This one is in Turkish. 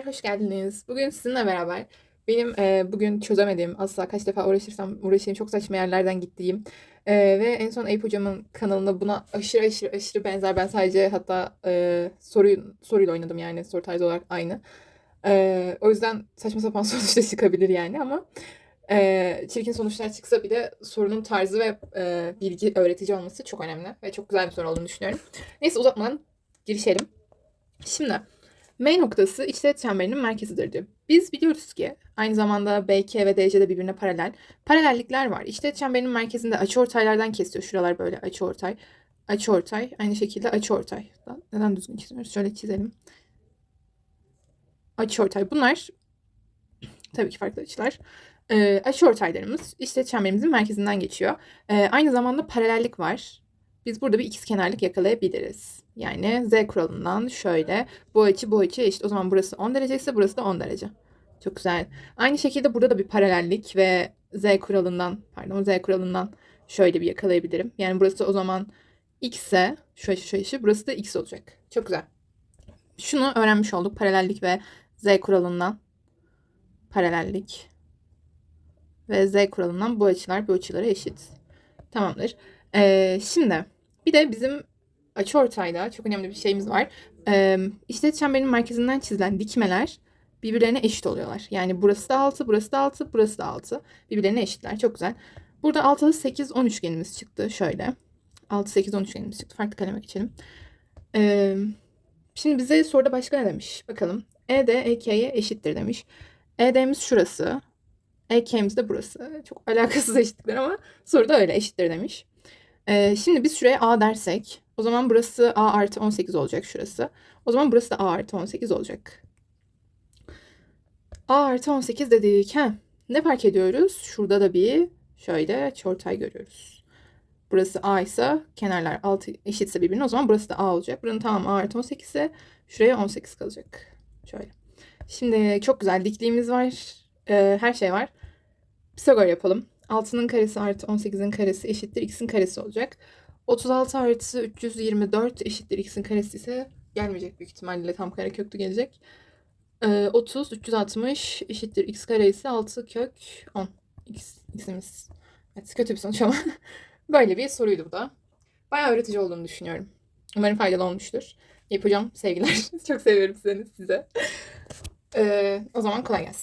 Hoş geldiniz. Bugün sizinle beraber benim e, bugün çözemediğim, asla kaç defa uğraşırsam uğraşayım çok saçma yerlerden gittiğim e, ve en son Eyüp Hocam'ın kanalında buna aşırı aşırı aşırı benzer. Ben sadece hatta e, soruyu, soruyla oynadım yani soru tarzı olarak aynı. E, o yüzden saçma sapan sonuçlar çıkabilir yani ama e, çirkin sonuçlar çıksa bile sorunun tarzı ve e, bilgi öğretici olması çok önemli ve çok güzel bir soru olduğunu düşünüyorum. Neyse uzatmadan girişelim. Şimdi M noktası içteğet çemberinin merkezidir diyor. Biz biliyoruz ki aynı zamanda BK ve DC de birbirine paralel. Paralellikler var. İçteğet çemberinin merkezinde açıortaylardan kesiyor. Şuralar böyle açıortay. Açıortay. Aynı şekilde açıortay. Neden düzgün çizmiyoruz? Şöyle çizelim. Açıortay. Bunlar tabii ki farklı açılar. Ee, açıortaylarımız işte çemberimizin merkezinden geçiyor. Ee, aynı zamanda paralellik var. Biz burada bir ikizkenarlık yakalayabiliriz. Yani z kuralından şöyle bu açı bu açı eşit. O zaman burası 10 derece ise burası da 10 derece. Çok güzel. Aynı şekilde burada da bir paralellik ve z kuralından pardon z kuralından şöyle bir yakalayabilirim. Yani burası o zaman x ise şu açı şu açı burası da x olacak. Çok güzel. Şunu öğrenmiş olduk. Paralellik ve z kuralından paralellik ve z kuralından bu açılar bu açılara eşit. Tamamdır. Ee, şimdi bir de bizim açıortayda çok önemli bir şeyimiz var. Ee, işlet çemberinin merkezinden çizilen dikmeler birbirlerine eşit oluyorlar. Yani burası da 6, burası da 6, burası da 6. Birbirlerine eşitler. Çok güzel. Burada 6, 8, 10 üçgenimiz çıktı. Şöyle. 6, 8, 10 üçgenimiz çıktı. Farklı kaleme geçelim. Ee, şimdi bize soruda başka ne demiş? Bakalım. ED EK'ye eşittir demiş. ED'miz şurası. EK'miz de burası. Çok alakasız eşitlikler ama soruda öyle eşittir demiş. Ee, şimdi biz şuraya A dersek o zaman burası A artı 18 olacak şurası. O zaman burası da A artı 18 olacak. A artı 18 dedik. He. Ne fark ediyoruz? Şurada da bir şöyle çortay görüyoruz. Burası A ise kenarlar 6 eşitse birbirine o zaman burası da A olacak. Buranın tamamı A artı 18 ise şuraya 18 kalacak. Şöyle. Şimdi çok güzel dikliğimiz var. Ee, her şey var. Pisagor yapalım. 6'nın karesi artı 18'in karesi eşittir x'in karesi olacak. 36 artı 324 eşittir x'in karesi ise gelmeyecek büyük ihtimalle tam kare köklü gelecek. Ee, 30 360 eşittir x kare ise 6 kök 10 x, x'imiz. Evet kötü bir sonuç ama böyle bir soruydu bu da. Bayağı öğretici olduğunu düşünüyorum. Umarım faydalı olmuştur. Yapacağım sevgiler. Çok seviyorum seni size. Ee, o zaman kolay gelsin.